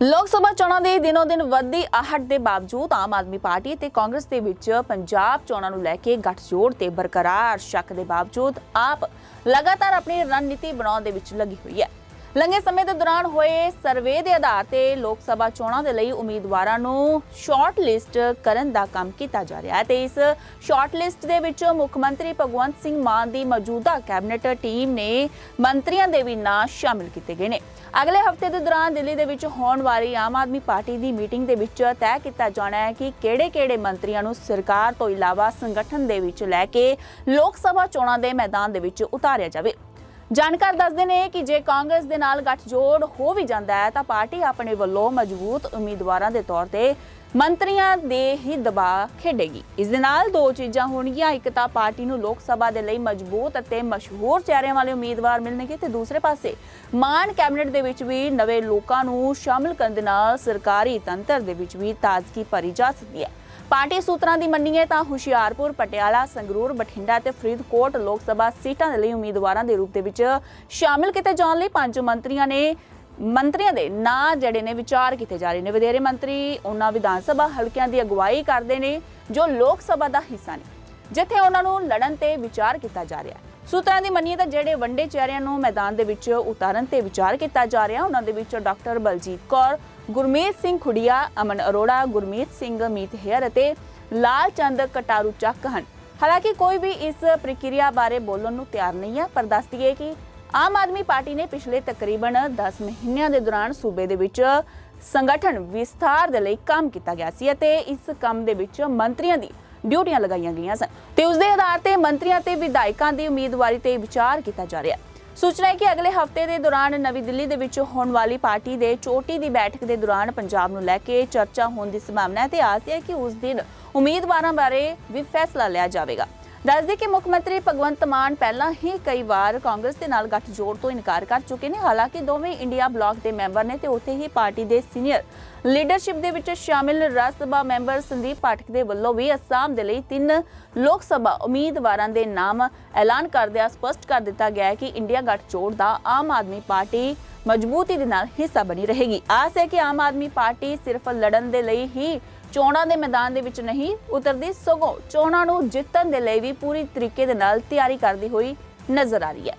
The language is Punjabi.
ਲੋਕ ਸਭਾ ਚੋਣਾਂ ਦੇ ਦਿਨੋ ਦਿਨ ਵੱਧਦੀ ਆਹਟ ਦੇ ਬਾਵਜੂਦ ਆਮ ਆਦਮੀ ਪਾਰਟੀ ਤੇ ਕਾਂਗਰਸ ਦੇ ਵਿੱਚ ਪੰਜਾਬ ਚੋਣਾਂ ਨੂੰ ਲੈ ਕੇ ਗੱਠਜੋੜ ਤੇ ਬਰਕਰਾਰ ਸ਼ੱਕ ਦੇ ਬਾਵਜੂਦ ਆਪ ਲਗਾਤਾਰ ਆਪਣੀ ਰਣਨੀਤੀ ਬਣਾਉਣ ਦੇ ਵਿੱਚ ਲੱਗੀ ਹੋਈ ਹੈ। ਲੰਘੇ ਸਮੇਂ ਦੇ ਦੌਰਾਨ ਹੋਏ ਸਰਵੇ ਦੇ ਆਧਾਰ ਤੇ ਲੋਕ ਸਭਾ ਚੋਣਾਂ ਦੇ ਲਈ ਉਮੀਦਵਾਰਾਂ ਨੂੰ ਸ਼ਾਰਟ ਲਿਸਟ ਕਰਨ ਦਾ ਕੰਮ ਕੀਤਾ ਜਾ ਰਿਹਾ ਹੈ ਤੇ ਇਸ ਸ਼ਾਰਟ ਲਿਸਟ ਦੇ ਵਿੱਚ ਮੁੱਖ ਮੰਤਰੀ ਭਗਵੰਤ ਸਿੰਘ ਮਾਨ ਦੀ ਮੌਜੂਦਾ ਕੈਬਨਿਟ ਟੀਮ ਨੇ ਮੰਤਰੀਆਂ ਦੇ ਵੀ ਨਾਂ ਸ਼ਾਮਿਲ ਕੀਤੇ ਗਏ ਨੇ। ਅਗਲੇ ਹਫ਼ਤੇ ਦੇ ਦੌਰਾਨ ਦਿੱਲੀ ਦੇ ਵਿੱਚ ਹੋਣ ਵਾਲੀ ਆਮ ਆਦਮੀ ਪਾਰਟੀ ਦੀ ਮੀਟਿੰਗ ਦੇ ਵਿੱਚ ਤੈਅ ਕੀਤਾ ਜਾਣਾ ਹੈ ਕਿ ਕਿਹੜੇ-ਕਿਹੜੇ ਮੰਤਰੀਆਂ ਨੂੰ ਸਰਕਾਰ ਤੋਂ ਇਲਾਵਾ ਸੰਗਠਨ ਦੇ ਵਿੱਚ ਲੈ ਕੇ ਲੋਕ ਸਭਾ ਚੋਣਾਂ ਦੇ ਮੈਦਾਨ ਦੇ ਵਿੱਚ ਉਤਾਰਿਆ ਜਾਵੇ। ਜਾਣਕਾਰ ਦੱਸਦੇ ਨੇ ਕਿ ਜੇ ਕਾਂਗਰਸ ਦੇ ਨਾਲ ਗੱਠਜੋੜ ਹੋ ਵੀ ਜਾਂਦਾ ਹੈ ਤਾਂ ਪਾਰਟੀ ਆਪਣੇ ਵੱਲੋਂ ਮਜ਼ਬੂਤ ਉਮੀਦਵਾਰਾਂ ਦੇ ਤੌਰ ਤੇ ਮੰਤਰੀਆਂ ਦੇ ਹੀ ਦਬਾਅ ਖੇਡੇਗੀ। ਇਸ ਦੇ ਨਾਲ ਦੋ ਚੀਜ਼ਾਂ ਹੋਣਗੀਆਂ। ਇੱਕ ਤਾਂ ਪਾਰਟੀ ਨੂੰ ਲੋਕ ਸਭਾ ਦੇ ਲਈ ਮਜ਼ਬੂਤ ਅਤੇ ਮਸ਼ਹੂਰ ਚਿਹਰਿਆਂ ਵਾਲੇ ਉਮੀਦਵਾਰ ਮਿਲਣਗੇ ਤੇ ਦੂਸਰੇ ਪਾਸੇ ਮਾਨ ਕੈਬਨਿਟ ਦੇ ਵਿੱਚ ਵੀ ਨਵੇਂ ਲੋਕਾਂ ਨੂੰ ਸ਼ਾਮਲ ਕਰਨ ਦੇ ਨਾਲ ਸਰਕਾਰੀ ਤੰਤਰ ਦੇ ਵਿੱਚ ਵੀ ਤਾਜ਼ਗੀ ਭਰੀ ਜਾ ਸਕਦੀ ਹੈ। ਪਾਰਟੀ ਸੂਤਰਾਂ ਦੀ ਮੰਨੀਏ ਤਾਂ ਹੁਸ਼ਿਆਰਪੁਰ, ਪਟਿਆਲਾ, ਸੰਗਰੂਰ, ਬਠਿੰਡਾ ਤੇ ਫਰੀਦਕੋਟ ਲੋਕ ਸਭਾ ਸੀਟਾਂ ਦੇ ਲਈ ਉਮੀਦਵਾਰਾਂ ਦੇ ਰੂਪ ਦੇ ਵਿੱਚ ਸ਼ਾਮਿਲ ਕੀਤੇ ਜਾਣ ਲਈ ਪੰਜ ਮੰਤਰੀਆਂ ਨੇ ਮੰਤਰੀਆਂ ਦੇ ਨਾਂ ਜਿਹੜੇ ਨੇ ਵਿਚਾਰ ਕੀਤੇ ਜਾ ਰਹੇ ਨੇ। ਵਧੇਰੇ ਮੰਤਰੀ ਉਹਨਾਂ ਵਿਧਾਨ ਸਭਾ ਹਲਕਿਆਂ ਦੀ ਅਗਵਾਈ ਕਰਦੇ ਨੇ, ਜੋ ਲੋਕ ਸਭਾ ਦਾ ਹਿੱਸਾ ਨੇ, ਜਿੱਥੇ ਉਹਨਾਂ ਨੂੰ ਲੜਨ ਤੇ ਵਿਚਾਰ ਕੀਤਾ ਜਾ ਰਿਹਾ ਹੈ। ਸੂਤਰਾਂ ਦੀ ਮੰਨੀਏ ਤਾਂ ਜਿਹੜੇ ਵੰਡੇ ਚਿਹਰਿਆਂ ਨੂੰ ਮੈਦਾਨ ਦੇ ਵਿੱਚ ਉਤਾਰਨ ਤੇ ਵਿਚਾਰ ਕੀਤਾ ਜਾ ਰਿਹਾ, ਉਹਨਾਂ ਦੇ ਵਿੱਚ ਡਾਕਟਰ ਬਲਜੀਤ ਕੌਰ, ਗੁਰਮੀਤ ਸਿੰਘ ਖੁੜੀਆ, ਅਮਨ ਅਰੋੜਾ, ਗੁਰਮੀਤ ਸਿੰਘ ਮੀਤ ਹੇਅਰ ਅਤੇ ਲਾਲ ਚੰਦ ਕਟਾਰੂ ਚੱਕ ਹਨ। ਹਾਲਾਂਕਿ ਕੋਈ ਵੀ ਇਸ ਪ੍ਰਕਿਰਿਆ ਬਾਰੇ ਬੋਲਣ ਨੂੰ ਤਿਆਰ ਨਹੀਂ ਹੈ, ਪਰ ਦੱਸਦੀਏ ਕਿ ਆਮ ਆਦਮੀ ਪਾਰਟੀ ਨੇ ਪਿਛਲੇ ਤਕਰੀਬਨ 10 ਮਹੀਨਿਆਂ ਦੇ ਦੌਰਾਨ ਸੂਬੇ ਦੇ ਵਿੱਚ ਸੰਗਠਨ ਵਿਸਥਾਰ ਦੇ ਲਈ ਕੰਮ ਕੀਤਾ ਗਿਆ ਸੀ ਅਤੇ ਇਸ ਕੰਮ ਦੇ ਵਿੱਚ ਮੰਤਰੀਆਂ ਦੀ ਡਿਊਟੀਆਂ ਲਗਾਈਆਂ ਗਈਆਂ ਸਨ ਤੇ ਉਸ ਦੇ ਆਧਾਰ ਤੇ ਮੰਤਰੀਆਂ ਤੇ ਵਿਧਾਇਕਾਂ ਦੀ ਉਮੀਦਵਾਰੀ ਤੇ ਵਿਚਾਰ ਕੀਤਾ ਜਾ ਰਿਹਾ ਹੈ। ਸੂਚਨਾ ਹੈ ਕਿ ਅਗਲੇ ਹਫ਼ਤੇ ਦੇ ਦੌਰਾਨ ਨਵੀਂ ਦਿੱਲੀ ਦੇ ਵਿੱਚ ਹੋਣ ਵਾਲੀ ਪਾਰਟੀ ਦੇ ਚੋਟੀ ਦੀ ਬੈਠਕ ਦੇ ਦੌਰਾਨ ਪੰਜਾਬ ਨੂੰ ਲੈ ਕੇ ਚਰਚਾ ਹੋਣ ਦੀ ਸੰਭਾਵਨਾ ਹੈ ਤੇ ਆਸ ਹੈ ਕਿ ਉਸ ਦਿਨ ਉਮੀਦਵਾਰਾਂ ਬਾਰੇ ਵੀ ਫੈਸਲਾ ਲਿਆ ਜਾਵੇਗਾ। ਦੱਸਦੇ ਕਿ ਮੁੱਖ ਮੰਤਰੀ ਭਗਵੰਤ ਮਾਨ ਪਹਿਲਾਂ ਹੀ ਕਈ ਵਾਰ ਕਾਂਗਰਸ ਦੇ ਨਾਲ ਗੱਠਜੋੜ ਤੋਂ ਇਨਕਾਰ ਕਰ ਚੁੱਕੇ ਨੇ। ਹਾਲਾਂਕਿ ਦੋਵੇਂ ਇੰਡੀਆ ਬਲਾਕ ਦੇ ਮੈਂਬਰ ਨੇ ਤੇ ਉੱਥੇ ਹੀ ਪਾਰਟੀ ਦੇ ਸੀਨੀਅਰ ਲੀਡਰਸ਼ਿਪ ਦੇ ਵਿੱਚ ਸ਼ਾਮਿਲ ਰਾਜ ਸਭਾ ਮੈਂਬਰ ਸੰਦੀਪ ਪਾਠਕ ਦੇ ਵੱਲੋਂ ਵੀ ਅਸਾਮ ਦੇ ਲਈ ਤਿੰਨ ਲੋਕ ਸਭਾ ਉਮੀਦਵਾਰਾਂ ਦੇ ਨਾਮ ਐਲਾਨ ਕਰਦਿਆਂ ਸਪਸ਼ਟ ਕਰ ਦਿੱਤਾ ਗਿਆ ਹੈ ਕਿ ਇੰਡੀਆ ਗੱਠਜੋੜ ਦਾ ਆਮ ਆਦਮੀ ਪਾਰਟੀ ਮਜ਼ਬੂਤੀ ਦੇ ਨਾਲ ਹਿੱਸਾ ਬਣੀ ਰਹੇਗੀ। ਆਸ ਹੈ ਕਿ ਆਮ ਆਦਮੀ ਪਾਰਟੀ ਸਿਰਫ ਲੜਨ ਦੇ ਲਈ ਹੀ ਚੋਣਾਂ ਦੇ ਮੈਦਾਨ ਦੇ ਵਿੱਚ ਨਹੀਂ ਉਤਰਦੀ, ਸਗੋਂ ਚੋਣਾਂ ਨੂੰ ਜਿੱਤਣ ਦੇ ਲਈ ਵੀ ਪੂਰੀ ਤਰੀਕੇ ਦੇ ਨਾਲ ਤਿਆਰੀ ਕਰਦੀ ਹੋਈ ਨਜ਼ਰ ਆ ਰਹੀ ਹੈ।